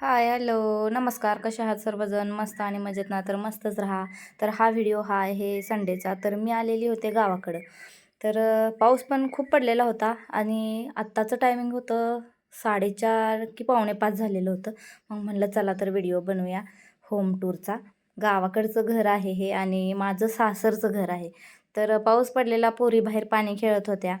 Hi hello नमस्कार. कसे आहात सर्वजण? मस्त आणि मजेत ना? तर मस्तच राहा. तर हा व्हिडिओ हा आहे संडेचा तर मी आलेली होते गावाकडं. तर पाऊस पण खूप पडलेला होता आणि आत्ताचं टायमिंग होतं साडेचार की पावणे पाच झालेलं होतं. मग म्हणलं चला तर व्हिडिओ बनवूया होम टूरचा गावाकडचं घर आहे हे आणि माझं सासरचं घर आहे. तर पाऊस पडलेला पोरी बाहेर पाणी खेळत होत्या.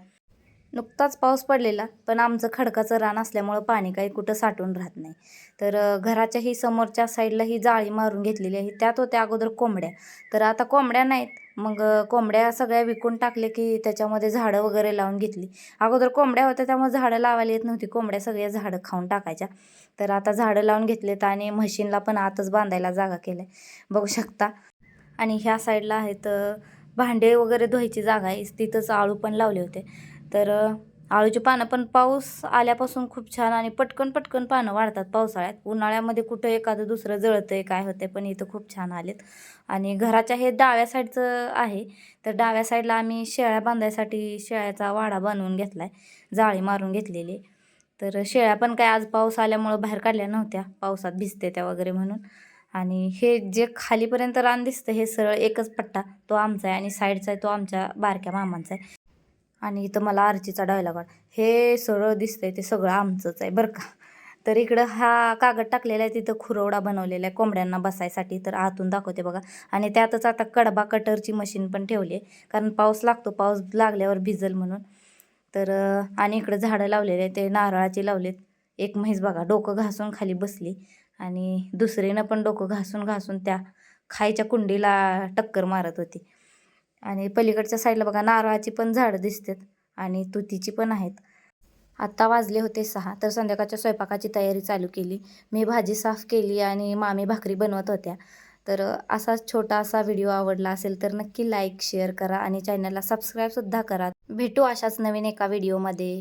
नुकताच पाऊस पडलेला पण आमचं खडकाचं रान असल्यामुळं पाणी काही कुठं साठून राहत नाही. तर घराच्याही समोरच्या साईडला ही जाळी मारून घेतलेली आहे. त्यात होत्या अगोदर कोंबड्या. तर आता कोंबड्या नाहीत. मग कोंबड्या सगळ्या विकून टाकले की त्याच्यामध्ये झाडं वगैरे लावून घेतली. अगोदर कोंबड्या होत्या त्यामुळे झाडं लावायला येत नव्हती. कोंबड्या सगळ्या झाडं खाऊन टाकायच्या. तर आता झाडं लावून घेतलेत आणि म्हशींला पण आतच बांधायला जागा केल्या. बघू शकता. आणि ह्या साईडला आहेत भांडे वगैरे धुवायची जागा आहे. तिथंच आळू पण लावले होते. तर आळूची पानं पण पाऊस आल्यापासून खूप छान आणि पटकन पटकन पानं वाढतात पावसाळ्यात. उन्हाळ्यामध्ये कुठं एखादं दुसरं जळतंय काय होतंय पण इथं खूप छान आलेत. आणि घराच्या हे डाव्या साईडचं आहे तर डाव्या साईडला आम्ही शेळ्या बांधायसाठी शेळ्याचा वाडा बनवून घेतला आहे जाळी मारून घेतलेली. तर शेळ्या पण काय आज पाऊस आल्यामुळं बाहेर काढल्या नव्हत्या पावसात भिजते त्या वगैरे म्हणून. आणि हे जे खालीपर्यंत रान दिसतं हे सरळ एकच पट्टा तो आमचा आहे आणि साईडचा आहे तो आमच्या बारक्या मामांचा आहे. आणि इथं मला आरचीचा डायलॉग हे सरळ दिसतंय ते सगळं आमचंच आहे बरं का? तर इकडं हा कागद टाकलेला आहे तिथं खुरवडा बनवलेला आहे कोंबड्यांना बसायसाठी. तर आतून दाखवते बघा. आणि त्यातच आता कडबा कटरची मशीन पण ठेवली आहे कारण पाऊस लागतो पाऊस लागल्यावर भिजल म्हणून. तर आणि इकडं झाडं लावलेले आहे ते नारळाची लावलेत. एक म्हैस बघा डोकं घासून खाली बसली. आणि दुसरीनं पण डोकं घासून घासून त्या खायच्या कुंडीला टक्कर मारत होती. आणि पलीकडच्या साईडला बघा नारळाची पण झाडं दिसतात आणि तुतीची पण आहेत. आत्ता वाजले होते सहा तर संध्याकाळच्या स्वयंपाकाची तयारी चालू केली. मी भाजी साफ केली आणि मामी भाकरी बनवत होत्या. तर असाच छोटासा व्हिडिओ आवडला असेल तर नक्की लाईक शेअर करा आणि चॅनलला सबस्क्राईबसुद्धा करा. भेटू अशाच नवीन एका व्हिडिओमध्ये.